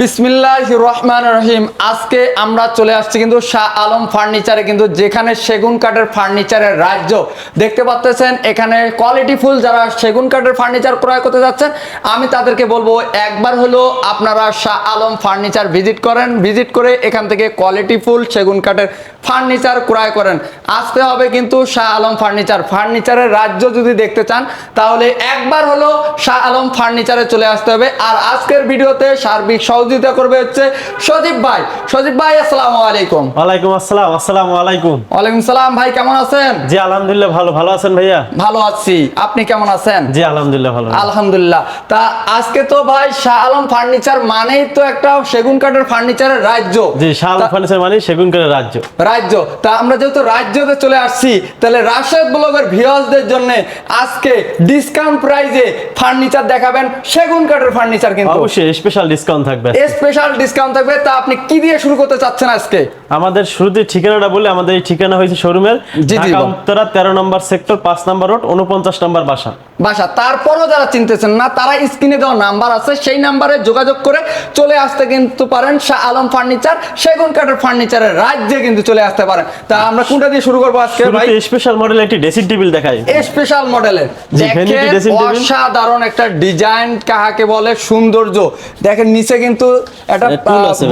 বিসমিল্লাহ রহমান রহিম। আজকে আমরা চলে আসছি কিন্তু শাহ আলম ফার্নিচারে, কিন্তু যেখানে সেগুন কাঠের ফার্নিচারের রাজ্য। দেখতে পাচ্ছেন এখানে কোয়ালিটি ফুল যারা সেগুন কাঠের ফার্নিচার ক্রয় করতে যাচ্ছেন আমি তাদেরকে বলব, একবার হলো আপনারা শাহ আলম ফার্নিচার ভিজিট করেন ভিজিট করে এখান থেকে কোয়ালিটি ফুল, সেগুন কাঠের ফার্নিচার ক্রয় করেন। আসতে হবে কিন্তু শাহ আলম ফার্নিচার। ফার্নিচারের রাজ্য যদি দেখতে চান, তাহলে একবার হলো শাহ আলম ফার্নিচারে চলে আসতে হবে। আর আজকের ভিডিওতে সার্বিক সহযোগিতা করবে হচ্ছে সজীব ভাই। সজীব ভাই আসসালামু আলাইকুম। ওয়ালাইকুম আসসালাম আসসালামু আলাইকুম। ওয়ালাইকুম সালাম ভাই কেমন আছেন? জি আলহামদুলিল্লাহ ভালো ভালো আছেন ভাইয়া? ভালো আছি। আপনি কেমন আছেন? জি আলহামদুলিল্লাহ ভালো আলহামদুলিল্লাহ। তা আজকে তো ভাই শাহ আলম ফার্নিচার মানেই তো একটা সেগুন কাঠের ফার্নিচারের রাজ্য। জি শাহ তা- ফার্নিচার মানে সেগুন কাঠের রাজ্য। রাজ্য। তা আমরা যেহেতু রাজ্যতে চলে আসছি তাহলে রাশেদ ব্লগের ভিউয়ার্সদের জন্য আজকে ডিসকাউন্ট প্রাইজে ফার্নিচার দেখাবেন সেগুন কাঠের ফার্নিচার কিন্তু। অবশ্যই স্পেশাল ডিসকাউন্ট থাকবে। স্পেশাল ডিসকাউন্ট থাকবে তা আপনি কি দিয়ে শুরু করতে চাচ্ছেন আজকে? আমাদের শুরুতে ঠিকানাটা বলে আমাদের এই ঠিকানা হয়েছে শোরুমের ঢাকা উত্তরা তেরো নম্বর সেক্টর নম্বর রোড উনপঞ্চাশ নম্বর বাসা। বাসা তারপরও যারা চিনতেছেন না তারা স্ক্রিনে দেওয়া নাম্বার আছে সেই নাম্বারে যোগাযোগ করে চলে আসতে কিন্তু পারেন শাহ আলম ফার্নিচার সেগুন কাঠের ফার্নিচারের রাজ্যে কিন্তু চলে আসতে পারেন। তা আমরা কোনটা দিয়ে শুরু করব আজকে ভাই? স্পেশাল মডেল একটি ড্রেসিং টেবিল দেখাই। স্পেশাল মডেলের অসাধারণ একটা ডিজাইন কাহাকে বলে সৌন্দর্য। দেখেন নিচে কিন্তু একটা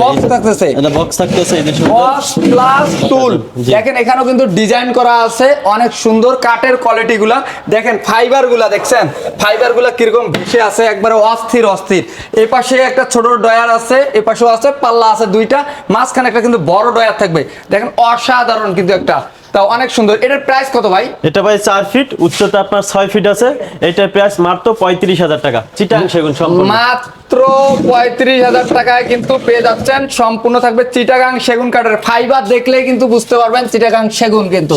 বক্স থাকতেছে। এটা বক্স থাকতেছে এই বক্স প্লাস টুল দেখেন এখানেও কিন্তু ডিজাইন করা আছে অনেক সুন্দর কাঠের কোয়ালিটি গুলা। দেখেন ফাইবারগুলা দেখছেন? ফাইবারগুলা কীরকম ভেসে আছে একবারে অস্থির অস্থির। এই পাশে একটা ছোট ডয়ার আছে এই পাশেও আছে পাল্লা আছে দুইটা। মাঝখানে একটা কিন্তু বড় ডয়ার থাকবে। দেখেন অসাধারণ কিন্তু একটা। তাও অনেক সুন্দর। এটার প্রাইস কত ভাই? এটা ভাই চার ফিট উচ্চতা আপনার ছয় ফিট আছে। এটার প্রাইস মাত্র পঁয়ত্রিশ হাজার টাকা। চিটাং সেগুন সম্পূর্ণ। মাত্র পঁয়ত্রিশ হাজার টাকায় কিন্তু পেয়ে যাচ্ছেন। সম্পূর্ণ থাকবে চিটাগাং সেগুন কাঠের ফাইবার দেখলেই কিন্তু বুঝতে পারবেন চিটাগাং সেগুন কিন্তু।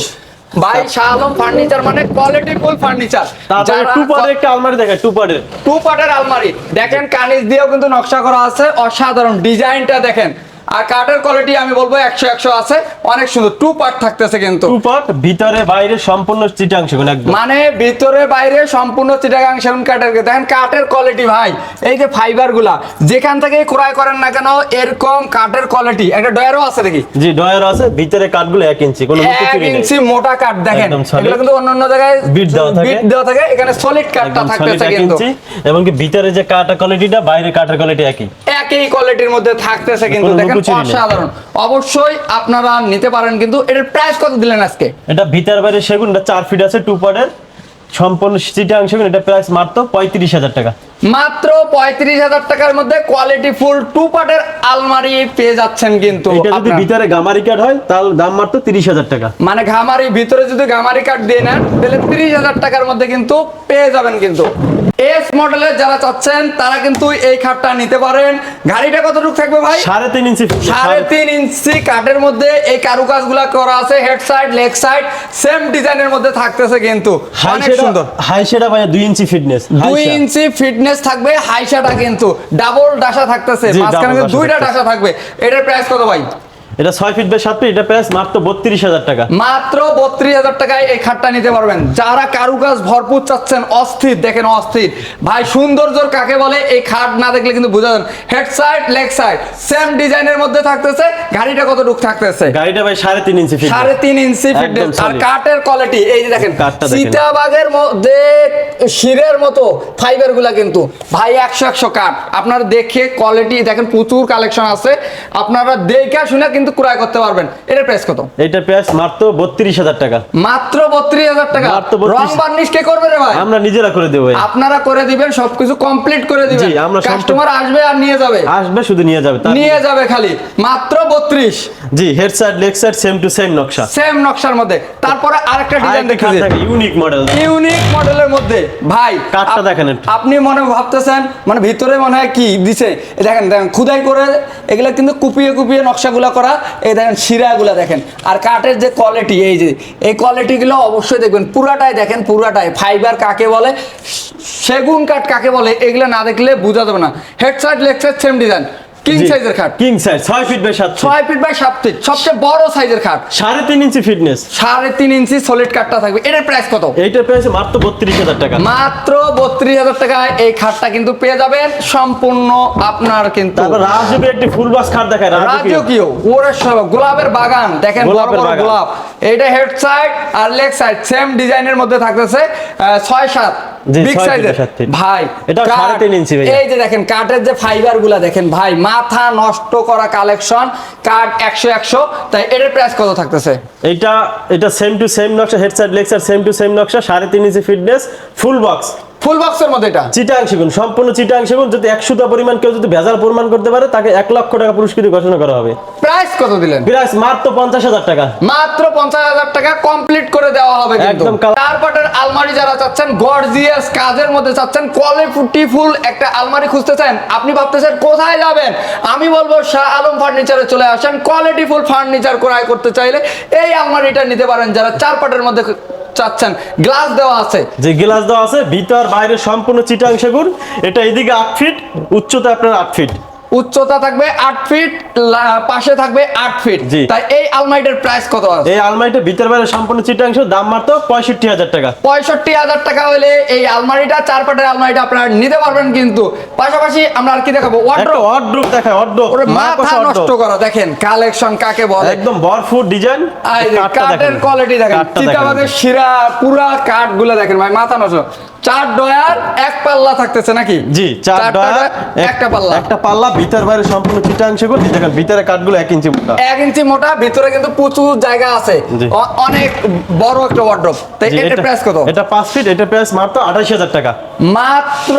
ভাই শাহ আলম ফার্নিচার মানে কোয়ালিটি ফুল ফার্নিচার টু পার্টের একটা আলমারি দেখেন টু পার্টের টু পার্টের আলমারি। দেখেন কানিজ দিয়েও কিন্তু নকশা করা আছে। অসাধারণ ডিজাইনটা দেখেন। আর কাঠের কোয়ালিটি আমি বলব একশো একশো আছে। অনেক সুন্দর। টু পার্ট থাকতেছে কিন্তু। টু পার্ট ভিতরে বাইরে সম্পূর্ণ চিটাং সেগুন মানে ভিতরে বাইরে সম্পূর্ণ চিটাগাং সেগুন কাঠের দেখেন কাঠের কোয়ালিটি ভাই। এই যে ফাইবারগুলা যেখান থেকে ক্রয় করেন না কেন এরকম কাঠের কোয়ালিটি একটা ডয়ারও আছে দেখি। জি ডয়ার আছে। ভিতরে কাঠগুলো এক ইঞ্চি কোনো এক ইঞ্চি মোটা কাঠ দেখেন। এগুলো কিন্তু অন্য অন্য জায়গায় বিট দেওয়া থাকে। বিট দেওয়া থাকে। এখানে সলিড কাঠটা থাকতেছে কিন্তু। ইঞ্চি। এমনকি ভিতরে যে কাঠের কোয়ালিটিটা বাইরে কাঠের কোয়ালিটি একই। একই কোয়ালিটির মধ্যে থাকতেছে কিন্তু দেখেন। অসাধারণ। অবশ্যই আপনারা নিতে পারেন কিন্তু এটার প্রাইস কত দিলেন আজকে? এটা ভিতর বাইরে সেগুন এটা চার ফিট আছে টু পার্টের সম্পূর্ণ সিটি অংশ এটা প্রাইস মাত্র পঁয়ত্রিশ হাজার টাকা। মাত্র পঁয়ত্রিশ হাজার টাকার মধ্যে কোয়ালিটি ফুল টু পার্টের আলমারি পেয়ে যাচ্ছেন কিন্তু যদি ভিতরে গামারি কাঠ হয় তাহলে দাম মাত্র তিরিশ হাজার টাকা। মানে ঘামারি ভিতরে যদি ঘামারি কাঠ দিয়ে নেন তাহলে তিরিশ হাজার টাকার মধ্যে কিন্তু পেয়ে যাবেন কিন্তু। এস মডেলের যারা চাচ্ছেন তারা কিন্তু এই খাটটা নিতে পারেন। গাড়িটা কতটুকু থাকবে ভাই? সাড়ে তিন ইঞ্চি সাড়ে তিন ইঞ্চি কাঠের মধ্যে এই কারুকাজগুলা করা আছে head side leg side same ডিজাইনের মধ্যে থাকতেছে কিন্তু। অনেক সুন্দর। হাই সেটা ভাই দুই ইঞ্চি ফিটনেস দুই ইঞ্চি ফিটনেস থাকবে হাইশাটা কিন্তু ডাবল ডাসা থাকতেছে মাঝখানে দুইটা ডাসা থাকবে। এটার প্রাইস কত ভাই? এটা ছয় ফিট বাই সাত ফিট এটা প্রাইস মাত্র বত্রিশ হাজার টাকা। মাত্র বত্রিশ হাজার টাকায় এই খাটটা নিতে পারবেন। যারা কারুকাজ ভরপুর চাচ্ছেন অস্থির দেখেন অস্থির। ভাই সৌন্দর্যর কাকে বলে? এই খাট না দেখলে কিন্তু বোঝা যান head side leg side same ডিজাইনের মধ্যে থাকতেছে। গাড়িটা কতটুক থাকতেছে? গাড়িটা ভাই সাড়ে তিন ইঞ্চি ফিট সাড়ে তিন ইঞ্চি একদম ফিটনেস আর। কাঠের কোয়ালিটি এই যে দেখেন। সীতাবাগের মধ্যে শিরের মতো ফাইবারগুলা কিন্তু। ভাই একশো একশো কাঠ। আপনারা দেখে কোয়ালিটি দেখেন প্রচুর কালেকশন আছে। আপনারা দেখে শুনে কিন্তু ক্রয় করতে পারবেন। এটার প্রাইস কত? এটার প্রাইস মাত্র বত্রিশ হাজার টাকা। মাত্র বত্রিশ হাজার টাকা? রং বার্নিশ কে করবে রে ভাই। আমরা নিজেরা করে দেবো। আপনারা করে দিবেন সবকিছু কমপ্লিট করে দিবেন। জি, আমরা কাস্টমার আসবে আর নিয়ে যাবে। আসবে শুধু নিয়ে যাবে নিয়ে যাবে খালি। মাত্র বত্রিশ। জি head side leg side same to same নকশা। সেম নকশার মধ্যে। তারপরে আরেকটা ডিজাইন দেখেছি ইউনিক মডেল ইউনিক মডেলের মধ্যে। ভাই আপ- দেখেন আপনি মনে ভাবতেছেন মানে ভিতরে মনে হয় কি দিছে? দেখেন দেখেন খুদাই করে এগুলা কিন্তু কুপিয়ে কুপিয়ে নকশাগুলা করা এই দেখেন শিরাগুলা দেখেন। আর কাঠের যে কোয়ালিটি এই যে, এই কোয়ালিটিগুলো অবশ্যই দেখবেন। পুরাটাই দেখেন, পুরাটাই। ফাইবার কাকে বলে? সেগুন কাঠ কাকে বলে? এগুলো না দেখলে বোঝা যাবে না। Head side leg side same design king সাইজের খাট। কিং সাইজ ছয় ফিট বাই সাত ফিট ছয় ফিট বাই সাত ফিট সবচেয়ে বড় সাইজের খাট। সাড়ে তিন ইঞ্চি ফিটনেস সাড়ে তিন ইঞ্চি সলিড কাঠটা থাকবে। এটার প্রাইস কত? এইটার প্রাইস মাত্র বত্রিশ হাজার টাকা। মাত্র বত্রিশ হাজার টাকায় এই খাটটা কিন্তু পেয়ে যাবেন। সম্পূর্ণ আপনার কিন্তু তারপর রাজযোগের একটি ফুল বক্স খাট দেখায় রাজকীয়। ওরে সব গোলাপের বাগান। দেখেন গোলাপের গোলাপ। এইটা হেড সাইড আর লেগ সাইড সেম ডিজাইনের মধ্যে থাকতেছে আহ, ছয় সাত। জি, বিগ ছয় সাইজের ফিট, সাত ফিট। ভাই এটাও কাঠ, ইঞ্চি ভাইয়া। এই যে দেখেন কাঠের যে ফাইবারগুলা দেখেন ভাই মাথা নষ্ট করা কালেকশন কাঠ একশো একশো তাই এটার প্রাইস কত থাকতেছে? এইটা এটা সেম টু সেম নকশা head side same to same নকশা সাড়ে তিন ইঞ্চি ফিটনেস ফুল বক্স ফুল বক্সের মধ্যে এটা? চিটাং সেগুন সম্পূর্ণ চিটাং সেগুন যদি একশোটা পরিমাণ কেউ যদি ভেজাল প্রমাণ করতে পারে তাকে এক লক্ষ টাকা পুরস্কৃত ঘোষণা করা হবে। প্রাইস কত দিলেন? প্রাইস মাত্র পঞ্চাশ হাজার টাকা। মাত্র পঞ্চাশ হাজার টাকা কমপ্লিট করে দেওয়া হবে একদম কার্পাটের আলমারি যারা চাচ্ছেন গর্জিয়াস কাজের মধ্যে চাচ্ছেন কোয়ালিটি ফুল একটা আলমারি খুঁজতে চান, আপনি ভাবতেছেন কোথায় যাবেন? আমি বলব শাহ আলম ফার্নিচারে চলে আসেন কোয়ালিটি ফুল ফার্নিচার ক্রয় করতে চাইলে এই আলমারিটা নিতে পারেন যারা চার পাটের মধ্যে চাচ্ছেন। গ্লাস দেওয়া আছে। যে গ্লাস দেওয়া আছে, ভিতর, বাইরে সম্পূর্ণ চিটাং সেগুন, এটা এদিকে আট ফিট উচ্চতা আপনার আট ফিট উচ্চতা থাকবে আট ফিট পাশে থাকবে আট ফিট। তাই এই আলমারিটার প্রাইস কত আছে? এই আলমারিটা ভিতর বাইরে সম্পূর্ণ চিটাংশ দাম মাত্র পঁয়ষট্টি হাজার টাকা। পঁয়ষট্টি হাজার টাকা হলে এই আলমারিটা চার পাটের আলমারিটা আপনারা নিতে পারবেন কিন্তু পাশাপাশি আমরা আর কি দেখাবো? দেখায় মাথা নষ্ট করা দেখেন কালেকশন কাকে বলে? একদম বরফুট ডিজাইন কাঠের কোয়ালিটি দেখেন। চিতাবাদের শিরা পুরা কাঠগুলো দেখেন ভাই মাথা নষ্ট। চার ডয়ার এক পাল্লা থাকতেছে নাকি? জি চার ডয়ার, একটা পাল্লা। একটা পাল্লা ভিতর বাইরে সম্পূর্ণ চিটাংশগুলো দেখেন ভিতরে কাঠগুলো এক ইঞ্চি মোটা। এক ইঞ্চি মোটা ভিতরে কিন্তু প্রচুর জায়গা আছে। অনেক বড় একটা ওয়ার্ড্রোব তাই এটা- প্রাইস কত? এটা পাঁচ ফিট এটা প্রাইস মাত্র আঠাশ হাজার টাকা। মাত্র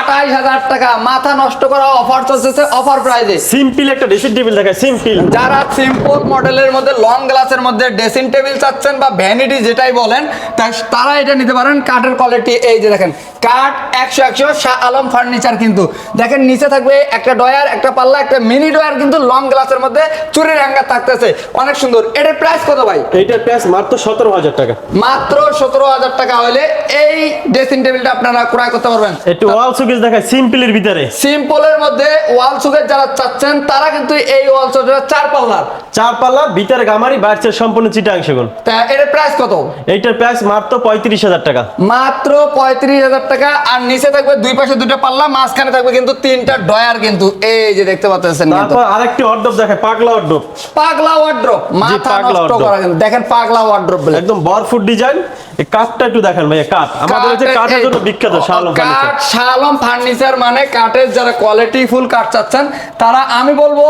আঠাইশ হাজার টাকা। মাথা নষ্ট করা অফার চলতেছে অফার প্রাইজে সিম্পল একটা ড্রেসিং টেবিল দেখায় সিম্পল যারা সিম্পল মডেলের মধ্যে লং গ্লাসের মধ্যে ড্রেসিং টেবিল চাচ্ছেন বা ভ্যানিটি যেটাই বলেন তারা এটা নিতে পারেন কাঠের কোয়ালিটি এই যে দেখেন কাঠ একশো একশো শাহ আলম ফার্নিচার কিন্তু। দেখেন নিচে থাকবে একটা ডয়ার একটা পাল্লা একটা মিনি ডয়ার কিন্তু লং গ্লাসের মধ্যে চুরির হ্যাঙ্গার থাকতেছে। অনেক সুন্দর। এটার প্রাইস কত ভাই? এইটার প্রাইস মাত্র সতেরো হাজার টাকা। মাত্র সতেরো হাজার টাকা হলে এই ড্রেসিং টেবিলটা আপনারা ক্রয় করতে পারবেন। একটু ওয়াল সুকেস দেখায় সিম্পলের ভিতরে। সিম্পলের মধ্যে ওয়াল সুকের যারা চাচ্ছেন তারা কিন্তু এই ওয়াল সুকের চার পাল্লার। চার পাল্লা ভিতরে গামারি বাইরের সম্পূর্ণ চিটাংশ গুণ তা এটার প্রাইস কত? এইটার প্রাইস মাত্র পঁয়ত্রিশ হাজার টাকা। মাত্র পঁয়ত্রিশ হাজার টাকা আর নিচে থাকবে দুই পাশে দুটো পাল্লা মাঝখানে থাকবে কিন্তু তিনটা ডয়ার কিন্তু। এই যে দেখতে পাচ্ছেন তারপর আরেকটি অর্ডব দেখেন পাগলা অর্ডব পাগলা ওয়ার্ড্রপ মাথা নষ্ট করা দেখেন পাগলা ওয়ার্ড্রপ বলে। একদম বরফুট ডিজাইন কাঠটা একটু দেখেন ভাইয়া কাঠ। আমাদের হচ্ছে কাঠের- জন্য বিখ্যাত শালম কাঠ শালম ফার্নিচার মানে কাঠের যারা কোয়ালিটি ফুল কাঠ চাচ্ছেন তারা আমি বলব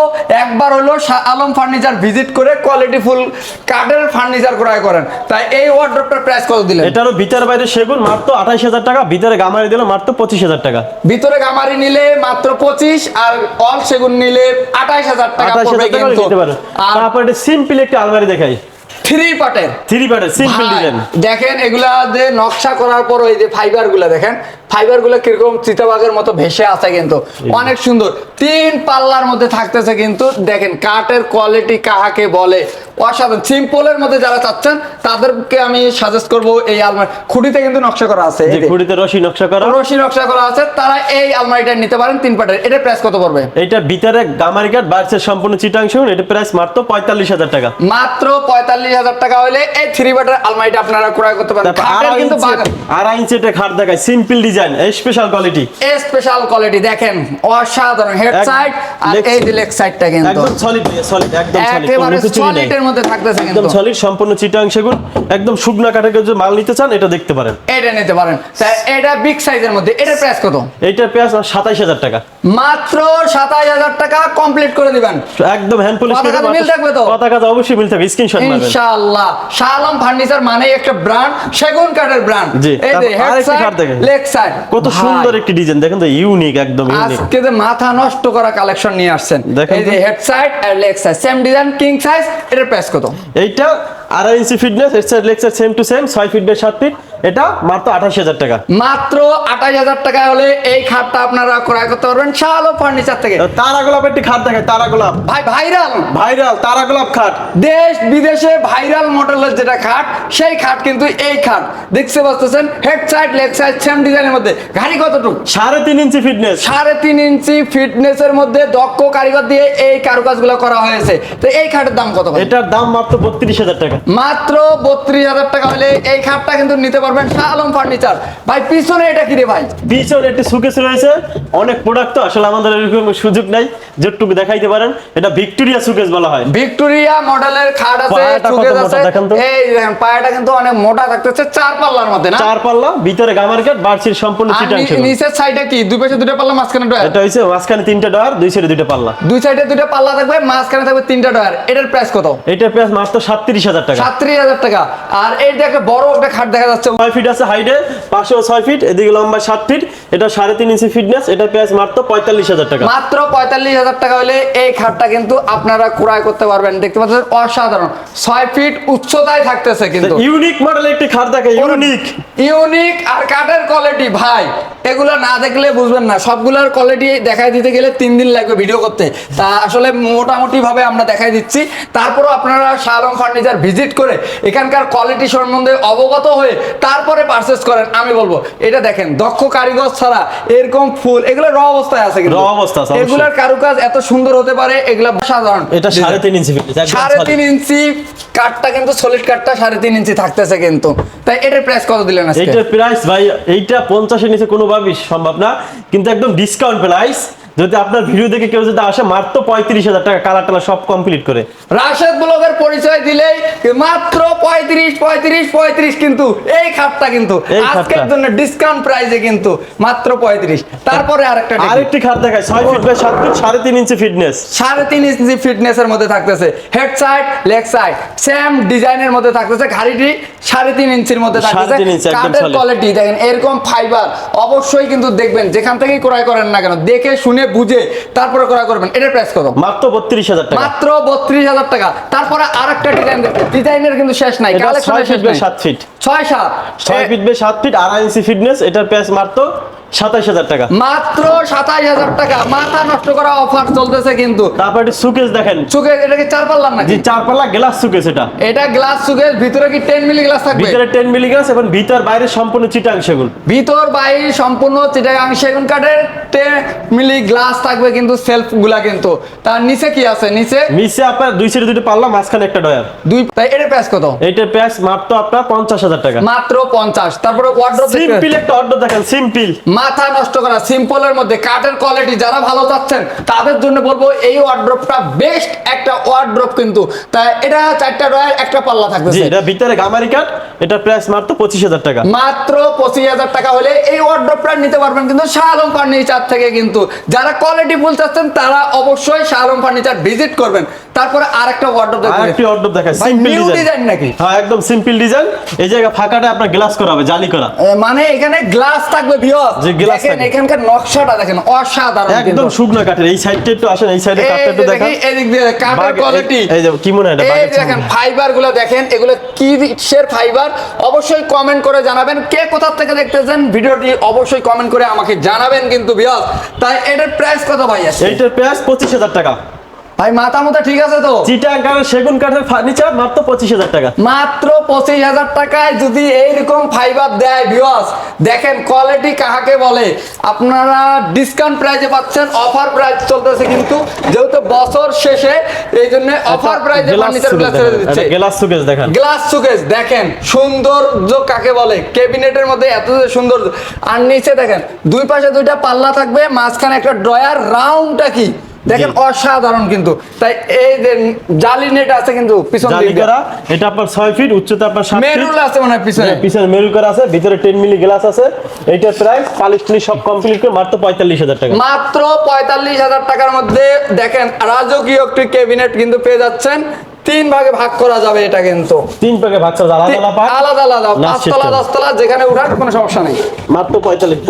একবার হলো শাহ আলম ফার্নিচার ভিজিট করে কোয়ালিটি ফুল কাঠের ফার্নিচার ক্রয় করেন। তাই এই ওয়ার্ড্রপটার প্রাইস কত দিলেন? এটারও ভিতরে বাইরে সেগুন মাত্র আঠাইশ হাজার টাকা ভিতরে গামারি দিল মাত্র পঁচিশ হাজার টাকা। ভিতরে গামারি নিলে মাত্র পঁচিশ আর অল সেগুন নিলে আঠাইশ হাজার টাকা পড়বে কিন্তু। আর তারপর সিম্পল একটা আলমারি দেখাই। থ্রি পার্টের। থ্রি পার্টের সিম্পল ডিজাইন দেখেন এগুলা যে নকশা করার পর ওই যে ফাইবারগুলা দেখেন ফাইবারগুলা কীরকম চিতাবাগের মতো ভেসে আছে কিন্তু। অনেক সুন্দর। তিন পাল্লার মধ্যে থাকতেছে কিন্তু দেখেন কাঠের কোয়ালিটি কাহাকে বলে? অসাধারণ সিম্পলের মধ্যে যারা চাচ্ছেন তাদেরকে আমি সাজেস্ট করব এই আলমারি খুঁটিতে কিন্তু নকশা করা আছে। যে। রশি নকশা করা। রশি নকশা করা আছে তারা এই আলমারিটা নিতে পারেন তিন পাটের। এটার প্রাইস কত পড়বে? এইটা ভিতরে গামারি কাঠ বাইরের সম্পূর্ণ চিটাংশ এটা প্রাইস মাত্র পঁয়তাল্লিশ হাজার টাকা। মাত্র পঁয়তাল্লিশ হাজার টাকা হলে এই থ্রি পাটের আলমারিটা আপনারা ক্রয় করতে পারেন। কিন্তু আড়াই ইঞ্চি একটা খাট দেখায় simple design special quality special quality দেখেন অসাধারণ। হেড সাইড আর এই লেগ সাইডটা কিন্তু। একদম সলিড সলিড একদম সলিড একেবারে সলিডের মধ্যে থাকতেছে একদম কিন্তু। সলিড সম্পূর্ণ চিটাং সেগুন একদম শুকনা কাঠের যদি মাল নিতে চান এটা দেখতে পারেন। এটা নিতে পারেন। এটা বিগ সাইজের মধ্যে এটার প্রাইস কত? এইটার প্রাইস সাতাইশ হাজার টাকা। মাত্র সাতাশ হাজার টাকা কমপ্লিট করে দিবেন। একদম হ্যান্ড পুলিশ পতাকাতে মিল থাকবে তো? পতাকাতে অবশ্যই মিল থাকবে স্ক্রিনশট মারবেন। ইনশাআল্লাহ। শালম ফার্নিচার মানে একটা ব্র্যান্ড সেগুন কাঠের ব্র্যান্ড এই যে হেড সাইড। লেগ কত সুন্দর একটি ডিজাইন দেখেন তো ইউনিক একদম ইউনিক আজকে যে মাথা নষ্ট করা কালেকশন নিয়ে আসছেন। এই যে। হেড সাইড আর leg side same design king size এটার প্রাইস কত? এইটা আড়াই ইঞ্চি ফিটনেস এর লেক্সার সেম টু সেম ছয় ফিট বাই সাত ফিট এটা মাত্র আঠাশ হাজার টাকা। মাত্র আঠাশ হাজার টাকা হলে এই খাটটা আপনারা ক্রয় করতে পারবেন আলম ফার্নিচার থেকে। তারা গোলাপ একটি খাট দেখে তারা গোলাপ। ভাই ভাইরাল। ভাইরাল তারা গোলাপ খাট। দেশ বিদেশে ভাইরাল মডেলের যেটা খাট সেই খাট কিন্তু এই খাট। দেখতে পাচ্ছেন head side leg side same ডিজাইনের মধ্যে। গাড়ি কতটুকু? সাড়ে তিন ইঞ্চি ফিটনেস সাড়ে তিন ইঞ্চি ফিটনেসের মধ্যে দক্ষ কারিগর দিয়ে এই কারুকাজগুলো করা হয়েছে। তো এই খাটের দাম কত এটার দাম মাত্র বত্রিশ হাজার টাকা। মাত্র বত্রিশ হাজার টাকা হলে এই খাটটা কিন্তু নিতে পারবেন শাহ আলম ফার্নিচার। ভাই পিছনে এটা কি রে ভাই? পিছনে একটি সুকেস রয়েছে। অনেক প্রোডাক্ট তো আসলে আমাদের এরকম সুযোগ নাই যেটুকু দেখাইতে পারেন। এটা ভিক্টোরিয়া সুকেস বলা হয়। ভিক্টোরিয়া মডেলের খাট আছে সুকেস আছে। এই দেখেন পায়াটা কিন্তু অনেক মোটা থাকতেছে চার পাল্লার মধ্যে না? চার পাল্লা ভিতরে গামার কাঠ বাড়ছির সম্পূর্ণ চিটাংশ নি- নিচের সাইডে কি? দুই পাশে দুটো পাল্লা মাঝখানে ডয়ার এটা হইছে মাঝখানে তিনটা ডয়ার দুই সাইডে দুটো পাল্লা। দুই সাইডে দুটো পাল্লা থাকবে মাঝখানে থাকবে তিনটা ডয়ার এটার প্রাইস কত? এটার প্রাইস মাত্র সাতত্রিশ হাজার টাকা। সাতত্রিশ হাজার টাকা। আর এই একটা বড় একটা খাট দেখা যাচ্ছে ছয় ফিট আছে হাইটে পাশেও ছয় ফিট এদিকে লম্বা সাত ফিট এটা সাড়ে তিন ইঞ্চি ফিটনেস এটা প্রাইস মাত্র পঁয়তাল্লিশ হাজার টাকা। মাত্র পঁয়তাল্লিশ হাজার টাকা হলে এই খাটটা কিন্তু আপনারা ক্রয় করতে পারবেন। দেখতে পাচ্ছেন অসাধারণ। ছয় ফিট উচ্চতায় থাকতেছে কিন্তু। ইউনিক মডেল একটি খাট দেখে ইউনিক ইউনিক আর কাঠের কোয়ালিটি ভাই। এগুলো না দেখলে বুঝবেন না। সবগুলোর কোয়ালিটি দেখাই দিতে গেলে তিন দিন লাগবে ভিডিও করতে। তা আসলে মোটামুটি ভাবে আমরা দেখাই দিচ্ছি। তারপরও আপনারা শালম ফার্নিচার ভিজিট করে এখানকার কোয়ালিটি সম্বন্ধে অবগত হয়ে তারপরে পারচেস করেন আমি বলব। এটা দেখেন দক্ষ কারিগর ছাড়া এরকম ফুল এগুলো র অবস্থায় আছে কিন্তু। Raw অবস্থা। এগুলোর কারুকাজ এত সুন্দর হতে পারে এগুলো সাধারণ। এটা সাড়ে তিন ইঞ্চি সাড়ে তিন ইঞ্চি কাঠটা কিন্তু সলিড কাঠটা সাড়ে তিন ইঞ্চি থাকতেছে কিন্তু। তাই এটার প্রাইস কত দিলেন আজকে? এইটার প্রাইস ভাই এইটা পঞ্চাশের নিচে সম্ভব না। কিন্তু একদম ডিসকাউন্ট প্রাইস যদি আপনার ভিডিও দেখে কেউ যদি আসে মাত্র পঁয়ত্রিশ হাজার টাকা কালার টালার সব কমপ্লিট করে। রাশেদ ব্লগের পরিচয় দিলেই মাত্র পঁয়ত্রিশ পঁয়ত্রিশ পঁয়ত্রিশ কিন্তু এই খাপটা কিন্তু আজকের জন্য ডিসকাউন্ট প্রাইসে কিন্তু মাত্র পঁয়ত্রিশ। তারপরে আরেকটা আরেকটি খাট দেখায় ছয় ফিট বাই সাত ফিট সাড়ে তিন ইঞ্চি ফিটনেস সাড়ে তিন ইঞ্চি ফিটনেসের মধ্যে থাকতেছে। Head side leg side same ডিজাইনের মধ্যে থাকতেছে। গাড়িটি সাড়ে তিন ইঞ্চির মধ্যে থাকতেছে। কাঠের কোয়ালিটি দেখেন এরকম ফাইবার অবশ্যই কিন্তু দেখবেন যেখান থেকেই ক্রয় করেন না কেন দেখে শুনে বুঝে তারপরে ক্রয় করবেন। এটার প্রাইস কত? মাত্র বত্রিশ হাজার টাকা। মাত্র বত্রিশ হাজার টাকা। তারপরে আর একটা ডিজাইন ডিজাইনের কিন্তু শেষ নাই কালেকশন শেষ নাই। সাত ফিট ছয় সাত। ছয় ফিট বে সাত ফিট আড়াই ইঞ্চি ফিটনেস এটার প্রাইস মাত্র সাতাশ হাজার টাকা। মাত্র সাতাশ হাজার টাকা। মাথা নষ্ট করা অফার চলতেছে কিন্তু। তারপর একটি সুকেস দেখেন। চোখে এটা কি চার নাকি? যে চার পাল্লা গ্লাস সুকেস এটা। এটা গ্লাস চোখের ভিতরে কি টেন মিলি গ্লাস থাকবে? ভিতরে টেন মিলি গ্লাস এবং ভিতর বাইরে সম্পূর্ণ চিটাং সেগুন। ভিতর বাইরে সম্পূর্ণ চিটাগাং সেগুন কাঠের টেন মিলি গ্লাস থাকবে কিন্তু সেলফগুলা কিন্তু। তার নিচে কি আছে? নিচে নিচে আপনার দুই সাইডে দুটো পাল্লা মাঝখানে একটা ডয়ার। দুই তাই এটার প্রাইস কত? এইটার প্রাইস মাত্র আপনার পঞ্চাশ হাজার টাকা। মাত্র পঞ্চাশ। তারপরে ওয়ার্ড্রোপ সিম্পল একটা অর্ডার দেখেন সিম্পল মাথা নষ্ট করা সিম্পলের মধ্যে কাঠের কোয়ালিটি যারা ভালো চাচ্ছেন তাদের জন্য বলব এই ওয়ার্ড্রপটা বেস্ট একটা ওয়ার্ড্রপ কিন্তু। তাই এটা চারটা রয়্যাল একটা পাল্লা থাকতেছে এটা ভিতরে গামারি কাঠ এটার প্রাইস মাত্র পঁচিশ হাজার টাকা। মাত্র পঁচিশ হাজার টাকা হলে এই ওয়ার্ড্রপটা নিতে পারবেন কিন্তু শাহ ফার্নিচার থেকে কিন্তু। যারা কোয়ালিটি ফুল চাচ্ছেন তারা অবশ্যই শাহ ফার্নিচার ভিজিট করবেন। তারপরে আরেকটা ওয়ার্ড্রপ আর দেখবেন একটি অর্ডার দেখায় ভাই, সিম্পল ডিজাইন নাকি? হ্যাঁ একদম সিম্পল ডিজাইন এই জায়গা ফাঁকাটা আপনার গ্লাস করা হবে জালি করা। মানে এখানে গ্লাস থাকবে ভিউয়ার যে glass দেখেন এখানকার নকশাটা দেখেন অসাধারণ একদম শুকনো কাঠের এই সাইডটা একটু আসেন এই সাইডে কাঠটা একটু যে দেখান। দেখি, দিয়ে কাঠের কোয়ালিটি এই- এই যে কি মনে হয় এটা এই দেখেন ফাইবারগুলো দেখেন এগুলো কি কিসের ফাইবার? অবশ্যই কমেন্ট করে জানাবেন কে কোথা থেকে দেখতেছেন? ভিডিওটি অবশ্যই কমেন্ট করে আমাকে জানাবেন কিন্তু বিয়স তাই এটার প্রাইস কত ভাই আছে? এইটার প্রাইস পঁচিশ হাজার টাকা। ভাই মাথা মতো ঠিক আছে তো? চিটাং কাঠের সেগুন কাঠের ফার্নিচার মাত্র পঁচিশ হাজার টাকা। মাত্র পঁচিশ হাজার টাকায় যদি এইরকম ফাইবার দেয় ভিউয়ার্স দেখেন কোয়ালিটি কাহাকে বলে? আপনারা ডিসকাউন্ট প্রাইজে পাচ্ছেন অফার প্রাইস চলতেছে কিন্তু যেহেতু বছর শেষে এই জন্য অফার প্রাইজে ফার্নিচারগুলো ছেড়ে দিচ্ছে। গ্লাস সুকেস দেখেন। গ্লাস সুকেস দেখেন সৌন্দর্য কাকে বলে? ক্যাবিনেটের মধ্যে এত সুন্দর আর নিচে দেখেন দুই পাশে দুইটা পাল্লা থাকবে মাঝখানে একটা ড্রয়ার রাউন্ডটা কি? দেখেন অসাধারণ কিন্তু। তাই এই যে জালি নেট আছে কিন্তু পিছন দিকে করা এটা আপনার 6 ফিট উচ্চতা আপনার 7 ফিট মেরুল আছে মানে পিছনে। পিছনে মেরুল করা আছে ভিতরে 10 মিলি গ্লাস আছে। এইটার প্রাইস পালিশ টালিশ সব কমপ্লিট করে মাত্র পঁয়তাল্লিশ হাজার টাকা। মাত্র পঁয়তাল্লিশ হাজার টাকার মধ্যে দেখেন রাজকীয় একটি ক্যাবিনেট কিন্তু পেয়ে যাচ্ছেন। তিন ভাগে ভাগ করা যাবে এটা কিন্তু। তিন ভাগে ভাগ করা আলাদা আলাদা আলাদা আলাদা। তলা পাঁচতলা। দশতলা যেখানে উঠার কোনো সমস্যা নেই। মাত্র পঁয়তাল্লিশ।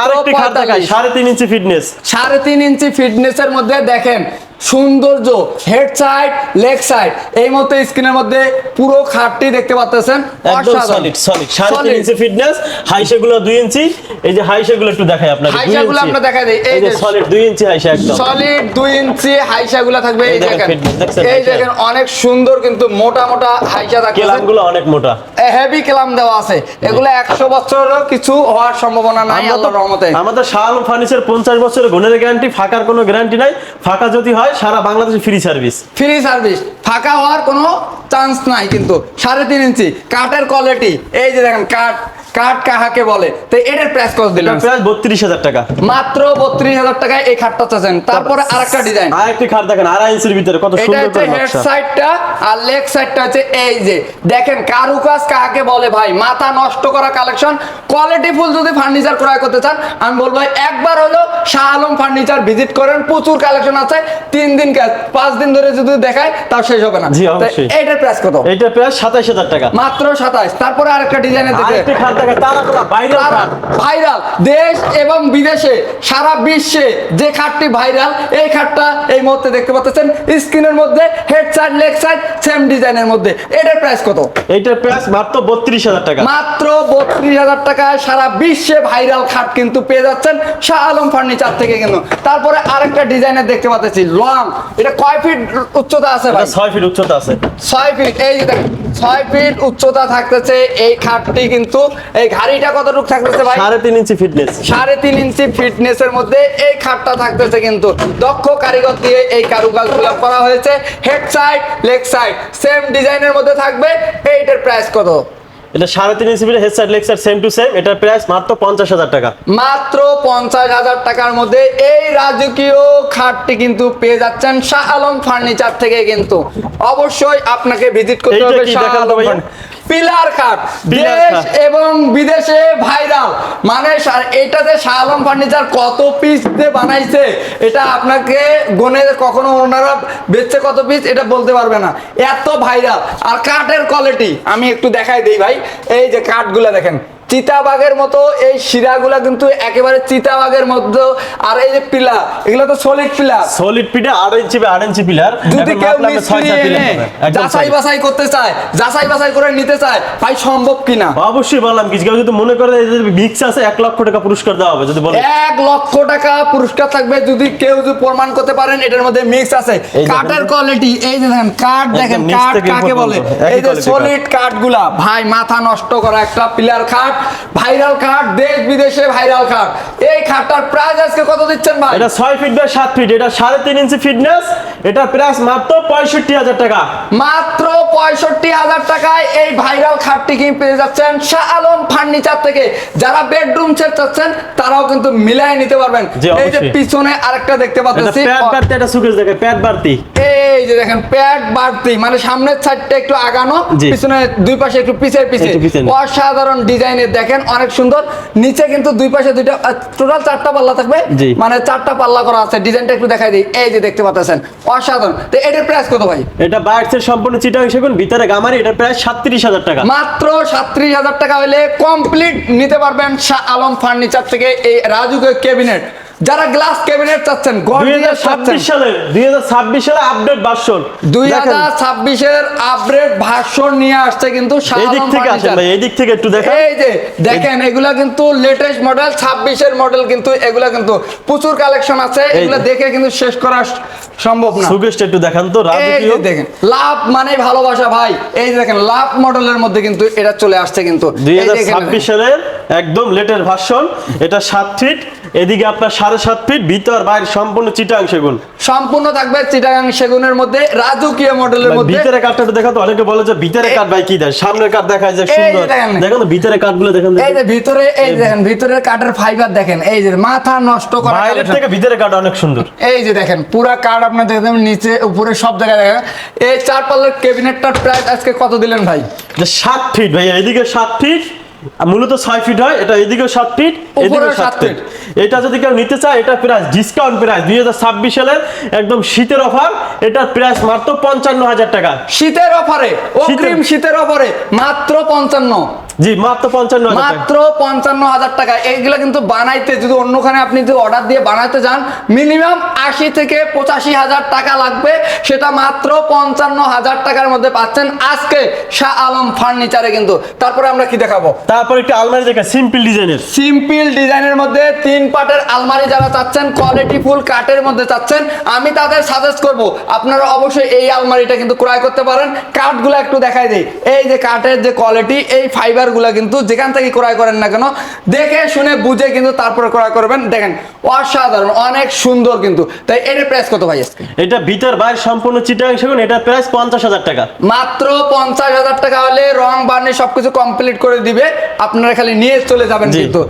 আর একটি খাট 45 সাড়ে তিন ইঞ্চি ফিটনেস সাড়ে তিন ইঞ্চি ফিটনেস এর মধ্যে দেখেন সৌন্দর্য হেড সাইড লেগ সাইড এই মতো স্ক্রিনের মধ্যে পুরো খাটটি দেখতে পাচ্ছেন একদম সলিড সলিড সাড়ে তিন ইঞ্চি ফিটনেস হাইসে গুলো দুই ইঞ্চি এই যে হাইসে গুলো একটু দেখাই আপনাকে ইঞ্চি। আমরা দেখাই দিই। এই যে সলিড দুই ইঞ্চি হাইসা একদম। সলিড দুই ইঞ্চি হাইসা গুলা থাকবে। এই দেখেন এই দেখেন অনেক সুন্দর কিন্তু মোটা মোটা হাইসা থাকবে কেলামগুলো অনেক মোটা। হেভি কেলাম দেওয়া আছে। এগুলো একশো বছরেরও কিছু হওয়ার সম্ভাবনা নাই আল্লাহর রহমতে। আমাদের আলম ফার্নিচার পঞ্চাশ বছরের গুণের গ্যারান্টি ফাঁকার কোনো গ্যারান্টি নাই। ফাঁকা যদি হয় সারা বাংলাদেশে ফ্রি সার্ভিস ফ্রি সার্ভিস ফাঁকা হওয়ার কোনো চান্স নাই কিন্তু। সাড়ে তিন ইঞ্চি কাঠের কোয়ালিটি এই যে দেখেন কাঠ। কাঠ কাহাকে বলে? তো এটার প্রাইস কত দিলেন? বত্রিশ হাজার টাকা। মাত্র বত্রিশ হাজার টাকায় এই খাটটা চাচ্ছেন তারপরে আরেকটা ডিজাইন আর একটি খাট দেখেন আড়াই ইঞ্চির ভিতরে কত সুন্দর করে হেড সাইডটা আর লেগ সাইডটা হচ্ছে এই যে। দেখেন কারুকাজ কাকে বলে ভাই? মাথা নষ্ট করা কালেকশন কোয়ালিটি ফুল যদি ফার্নিচার ক্রয় করতে চান আমি বলব একবার হলো শাহ আলম ফার্নিচার ভিজিট করেন প্রচুর কালেকশন আছে। তিন দিন কাজ পাঁচ দিন ধরে যদি দেখায় তাও শেষ হবে না। জি, অবশ্যই। এইটার প্রাইস কত? প্রায় সাতাইশ হাজার টাকা। মাত্র সাতাইশ। তারপরে আরেকটা ডিজাইনের দেখে ভাইরাল দেশ এবং বিদেশে সারা বিশ্বে যে খাটটি ভাইরাল এই খাটটা এই মুহূর্তে দেখতে পাচ্ছেন। স্ক্রিনের মধ্যে head side leg side same ডিজাইনের মধ্যে। এটার প্রাইস কত? এইটার প্রাইস মাত্র বত্রিশ হাজার টাকা। মাত্র বত্রিশ হাজার টাকায় সারা বিশ্বে ভাইরাল খাট কিন্তু পেয়ে যাচ্ছেন শাহ আলম ফার্নিচার থেকে কিন্তু। তারপরে আরেকটা ডিজাইনের দেখতে পাচ্ছি লং এটা কয় ফিট উচ্চতা আছে ভাই? ছয় ফিট উচ্চতা আছে। ছয় ফিট এই যে দেখেন ছয় ফিট উচ্চতা থাকতেছে এই খাটটি কিন্তু। এই ঘাড়িটা কতটুকু থাকতেছে ভাই? সাড়ে তিন ইঞ্চি ফিটনেস সাড়ে তিন ইঞ্চি ফিটনেসের মধ্যে এই খাটটা থাকতেছে কিন্তু। দক্ষ কারিগর দিয়ে এই কারুকাজগুলো করা হয়েছে। Head side leg side same ডিজাইনের মধ্যে থাকবে এইটার প্রাইস কত? এটা সাড়ে তিন ইঞ্চি ফিটে head side leg side same to same এটার প্রাইস মাত্র পঞ্চাশ হাজার টাকা। মাত্র পঞ্চাশ হাজার টাকার মধ্যে এই রাজকীয় খাটটি কিন্তু পেয়ে যাচ্ছেন শাহ আলম ফার্নিচার থেকে কিন্তু। অবশ্যই আপনাকে ভিজিট করতে হবে শাহ আলম ভাইয়া? পিলার খাট। দেশ এবং বিদেশে ভাইরাল। মানে এটা এটাতে শাহ আলম ফার্নিচার কত পিস দিয়ে বানাইছে এটা আপনাকে গনে কখনো ওনারা বেচছে কত পিস এটা বলতে পারবে না। এত ভাইরাল। আর কাঠের কোয়ালিটি আমি একটু দেখাই দিই ভাই। এই যে কাঠগুলো দেখেন। চিতাবাগের মতো এই শিরাগুলা কিন্তু একেবারে চিতাবাগের মধ্যে আর এই যে পিলার এগুলো তো সলিড পিলার সলিড পিঠে আট ইঞ্চি আট ইঞ্চি পিলার। যদি কেউ মিস্ত্রি এনে যাচাই বাছাই করতে চায় যাচাই বাছাই করে নিতে চায় ভাই সম্ভব কিনা? অবশ্যই বললাম কিছু কেউ যদি মনে করে মিক্স আছে এক লক্ষ টাকা পুরস্কার দেওয়া হবে যদি বলে। এক লক্ষ টাকা পুরস্কার থাকবে যদি কেউ যদি প্রমাণ করতে পারেন এটার মধ্যে মিক্স আছে। কাঠের কোয়ালিটি এই যে দেখেন কাঠ দেখেন কাঠ কাকে বলে? এই যে সলিড কাঠ। গুলা ভাই মাথা নষ্ট করা একটা পিলার খাট ভাইরাল খাট দেশ বিদেশে ভাইরাল খাট এই খাটটার প্রাইস আজকে কত দিচ্ছেন ভাই? এটা ছয় ফিট বাই সাত ফিট এটা সাড়ে তিন ইঞ্চি ফিটনেস এটা প্রাইস মাত্র পঁয়ষট্টি হাজার টাকা। মাত্র পঁয়ষট্টি হাজার টাকায় এই ভাইরাল খাটটি কিনে পেয়ে যাচ্ছেন শাহ আলম ফার্নিচার থেকে। যারা বেডরুম সেট চাচ্ছেন তারাও কিন্তু মিলাই নিতে পারবেন। এই যে পিছনে আরেকটা দেখতে এটা পাচ্ছি। প্যাড বাড়তি একটা সুকেশ দেখে প্যাড বাড়তি। এই যে দেখেন প্যাড বাড়তি। মানে সামনের সাইডটা একটু আগানো পিছনে দুই পাশে একটু পিছের পিছে অসাধারণ ডিজাইনের দেখেন অনেক সুন্দর। নিচে কিন্তু দুই পাশে দুইটা টোটাল চারটা পাল্লা থাকবে। মানে চারটা পাল্লা করা আছে। ডিজাইনটা একটু দেখাই দিই। এই যে দেখতে পাচ্ছেন অসাধারণ। তো এটার প্রাইস কত ভাই? এটা বাইরের সম্পূর্ণ চিটা সেগুন ভিতরে গামারি এটা প্রাইস সাতত্রিশ হাজার টাকা। মাত্র সাত্রিশ হাজার টাকা হলে কমপ্লিট নিতে পারবেন শাহ আলম ফার্নিচার থেকে এই রাজুকে ক্যাবিনেট যারা গ্লাস ক্যাবিনেট চাচ্ছেন সালে দুই সালে আপডেট ভার্সন দুই নিয়ে আসছে কিন্তু এই দিক থেকে আসেন ভাই এই দিক থেকে একটু দেখেন। এই যে দেখেন এগুলা কিন্তু লেটেস্ট মডেল মডেল কিন্তু এগুলা কিন্তু প্রচুর কালেকশন আছে। এগুলা দেখে কিন্তু শেষ করা সম্ভব না। একটু দেখান তো রাজকীয়। দেখেন লাভ মানে ভালোবাসা ভাই। এই যে দেখেন লাভ মডেলের মধ্যে কিন্তু এটা চলে আসছে কিন্তু। সালের একদম লেটের ভার্সন এটা সাত ফিট এদিকে আপনার সাড়ে সাত ফিট ভিতর বাইরে সম্পূর্ণ চিটাং সেগুন। সম্পূর্ণ থাকবে চিটাং সেগুনের মধ্যে রাজকীয় মডেলের মধ্যে। ভিতরে কাঠটা দেখা তো অনেকে বলে যে ভিতরে কাঠ ভাই কি দেয়? সামনের কাঠ দেখায় যে এই যে সুন্দর। দেখেন। তো ভিতরে কাঠগুলো দেখেন এই যে ভিতরে এই দেখেন ভিতরের কাঠের ফাইবার দেখেন। এই যে মাথা নষ্ট করা বাইরের থেকে ভিতরে কাঠ অনেক সুন্দর। এই যে দেখেন পুরা কার্ড আপনার দেখেন নিচে উপরে সব জায়গায় দেখেন। এই চার পাল্লার ক্যাবিনেটটার প্রাইস আজকে কত দিলেন ভাই? যে সাত ফিট ভাই এদিকে সাত ফিট আর মূলত ছয় ফিট হয় এটা এদিকে সাত ফিট এদিকে সাত ফিট এটা যদি কেউ নিতে চায় এটা প্রাইস ডিসকাউন্ট প্রাইস দুই হাজার ছাব্বিশ সালের একদম শীতের অফার এটার প্রাইস মাত্র পঞ্চান্ন হাজার টাকা। শীতের অফারে অগ্রিম শীতের অফারে মাত্র পঞ্চান্ন। জি মাত্র পঞ্চান্ন মাত্র পঞ্চান্ন হাজার টাকা। এইগুলো কিন্তু বানাইতে যদি অন্যখানে আপনি যদি অর্ডার দিয়ে বানাতে যান মিনিমাম আশি থেকে পঁচাশি হাজার টাকা লাগবে। সেটা মাত্র পঞ্চান্ন হাজার টাকার মধ্যে পাচ্ছেন আজকে শাহ আলম ফার্নিচারে কিন্তু। তারপরে আমরা কি দেখাবো? তারপর একটু আলমারি দেখা সিম্পল ডিজাইনের সিম্পল ডিজাইনের মধ্যে তিন পাটের আলমারি যারা চাচ্ছেন কোয়ালিটি ফুল কাঠের মধ্যে চাচ্ছেন আমি তাদের সাজেস্ট করব আপনারা অবশ্যই এই আলমারিটা কিন্তু ক্রয় করতে পারেন। কাঠগুলো একটু দেখাই দেই। এই যে কাঠের যে কোয়ালিটি এই ফাইবারগুলো কিন্তু যেখান থেকে ক্রয় করেন না কেন দেখে শুনে বুঝে কিন্তু তারপরে ক্রয় করবেন। দেখেন অসাধারণ অনেক সুন্দর কিন্তু। তাই এর প্রাইস কত ভাই আজকে? এটা ভিতর বাইরে সম্পূর্ণ চিটাং সেগুন এটা প্রাইস পঞ্চাশ হাজার টাকা। মাত্র পঞ্চাশ হাজার টাকা হলে রং বার্নি সবকিছু কমপ্লিট করে দিবে। আপনারা খালি নিয়ে চলে যাবেন। কিন্তু।